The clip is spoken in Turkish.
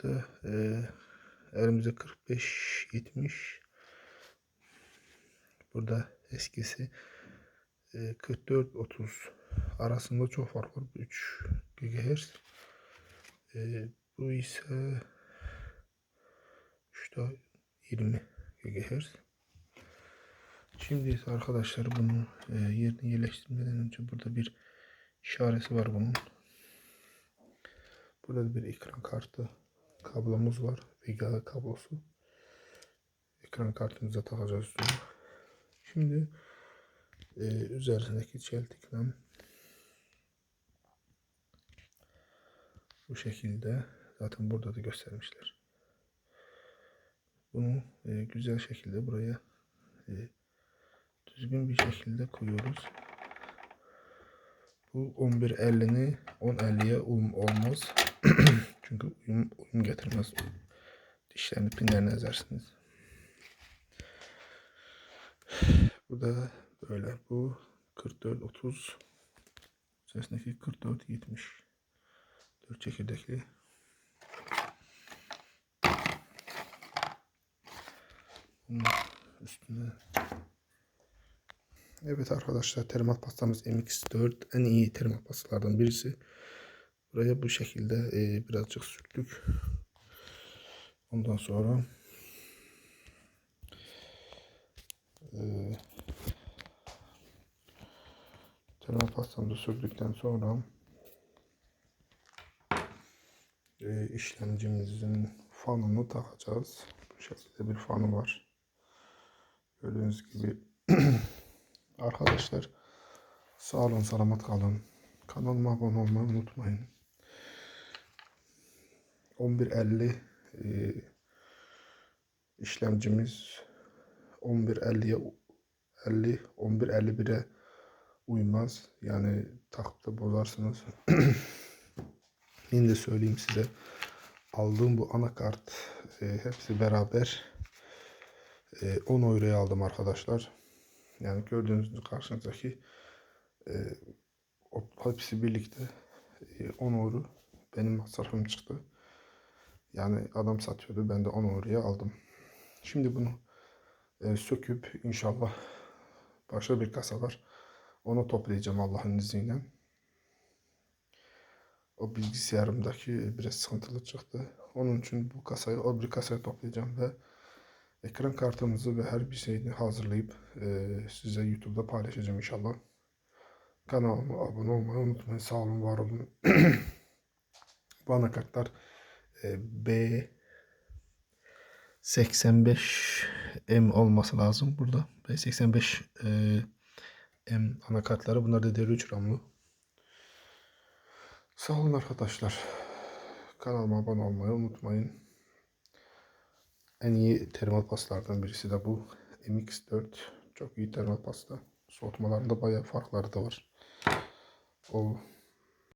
kartı e, elimizde 45 70 burada eskisi. E, 44 30 arasında çok fark var. 3 GHz e, bu ise 3'te 20 GHz Şimdi ise arkadaşlar bunu e, yerine yerleştirmeden önce burada bir işaresi var bunun. Burada da bir ekran kartı kablomuz var. VGA kablosu. Ekran kartımıza takacağız üstüne. Şimdi e, üzerindeki çeltikle bu şekilde zaten burada da göstermişler. Bunu e, güzel şekilde buraya e, düzgün bir şekilde koyuyoruz. Bu 11.50'ni 10.50'ye uyum olmaz. Çünkü uyum getirmez. Dişlerini pinlerine ezersiniz. Bu da böyle. Bu 44 30 içerisindeki 44 70 4 çekirdekli bunun üstüne Evet arkadaşlar termal pastamız MX4 en iyi termal pastalardan birisi. Buraya bu şekilde e, birazcık sürttük. Ondan sonra e, termal pastamızı sürdükten sonra e, işlemcimizin fanını takacağız. Bu şekilde bir fanı var. Gördüğünüz gibi Arkadaşlar sağ olun selamat kalın. Kanalıma abone olmayı unutmayın. 11.50 e, işlemcimiz 11.50'ye 50 11.51'e uymaz. Yani takıp bozarsınız. Yine de söyleyeyim size. Aldığım bu anakart e, hepsi beraber e, 10 euroya aldım arkadaşlar. Yani gördüğünüz karşınızdaki e, hepsi birlikte e, 10 euro benim masrafım çıktı. Yani adam satıyordu ben de 10 euroya aldım. Şimdi bunu e, söküp inşallah başka bir kasa var. Onu toplayacağım Allah'ın izniyle. O bilgisayarımdaki biraz sıkıntılı çıktı. Onun için bu kasayı o bir kasaya toplayacağım ve ekran kartımızı ve her bir şeyini hazırlayıp e, size YouTube'da paylaşacağım inşallah. Kanalıma abone olmayı unutmayın. Sağ olun, var olun. Bu anakartlar B 85 M olması lazım burada. B85 e, anakartları. Bunlar da DR3 RAM'lı. Sağ olun arkadaşlar. Kanalıma abone olmayı unutmayın. En iyi termal paslardan birisi de bu. MX4 çok iyi termal pasta. Soğutmalarında bayağı farkları da var. O